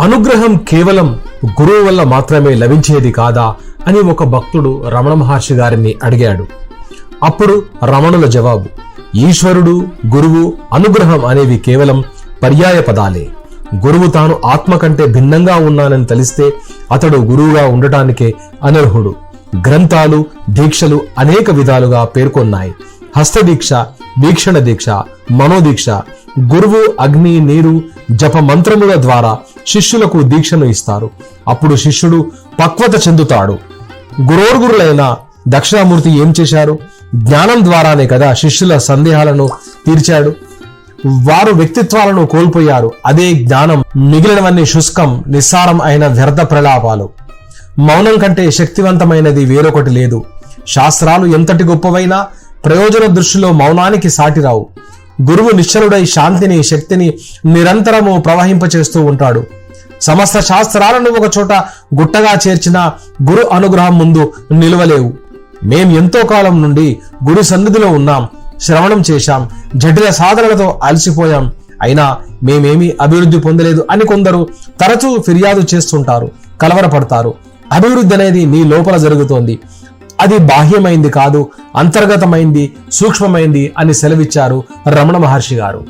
అనుగ్రహం కేవలం గురువు వల్ల మాత్రమే లభించేది కాదా అని ఒక భక్తుడు రమణ మహర్షి గారిని అడిగాడు. అప్పుడు రమణుల జవాబు ఈశ్వరుడు గురువు అనుగ్రహం అనేవి కేవలం పర్యాయ పదాలే. గురువు తాను ఆత్మ కంటే భిన్నంగా ఉన్నానని తెలిస్తే అతడు గురువుగా ఉండటానికే అనర్హుడు. గ్రంథాలు దీక్షలు అనేక విధాలుగా పేర్కొన్నాయి. హస్తదీక్ష వీక్షణ దీక్ష మనోదీక్ష గురువు అగ్ని నీరు జప మంత్రముల ద్వారా శిష్యులకు దీక్షను ఇస్తారు. అప్పుడు శిష్యుడు పక్వత చెందుతాడు. గురోర్గురులైన దక్షిణామూర్తి ఏం చేశారు? జ్ఞానం ద్వారానే కదా శిష్యుల సందేహాలను తీర్చాడు. వారు వ్యక్తిత్వాలను కోల్పోయారు. అదే జ్ఞానం. మిగిలినవన్నీ శుష్కం నిస్సారం అయిన వ్యర్థ ప్రలాపాలు. మౌనం కంటే శక్తివంతమైనది వేరొకటి లేదు. శాస్త్రాలు ఎంతటి గొప్పవైనా ప్రయోజన దృష్టిలో మౌనానికి సాటిరావు. గురువు నిశ్చలుడై శాంతిని శక్తిని నిరంతరము ప్రవహింపచేస్తూ ఉంటాడు. సమస్త శాస్త్రాలను ఒక చోట గుట్టగా చేర్చిన గురు అనుగ్రహం ముందు నిలవలేవు. మేం ఎంతో కాలం నుండి గురు సన్నిధిలో ఉన్నాం శ్రవణం చేశాం జటిల సాధనలతో అలసిపోయాం. అయినా మేమేమీ అభివృద్ధి పొందలేదు అని కొందరు తరచూ ఫిర్యాదు చేస్తుంటారు కలవరపడతారు. అభివృద్ధి అనేది నీ లోపల జరుగుతోంది. అది బాహ్యమైంది కాదు అంతర్గతమైంది సూక్ష్మమైంది అని సెలవిచ్చారు రమణ మహర్షి గారు.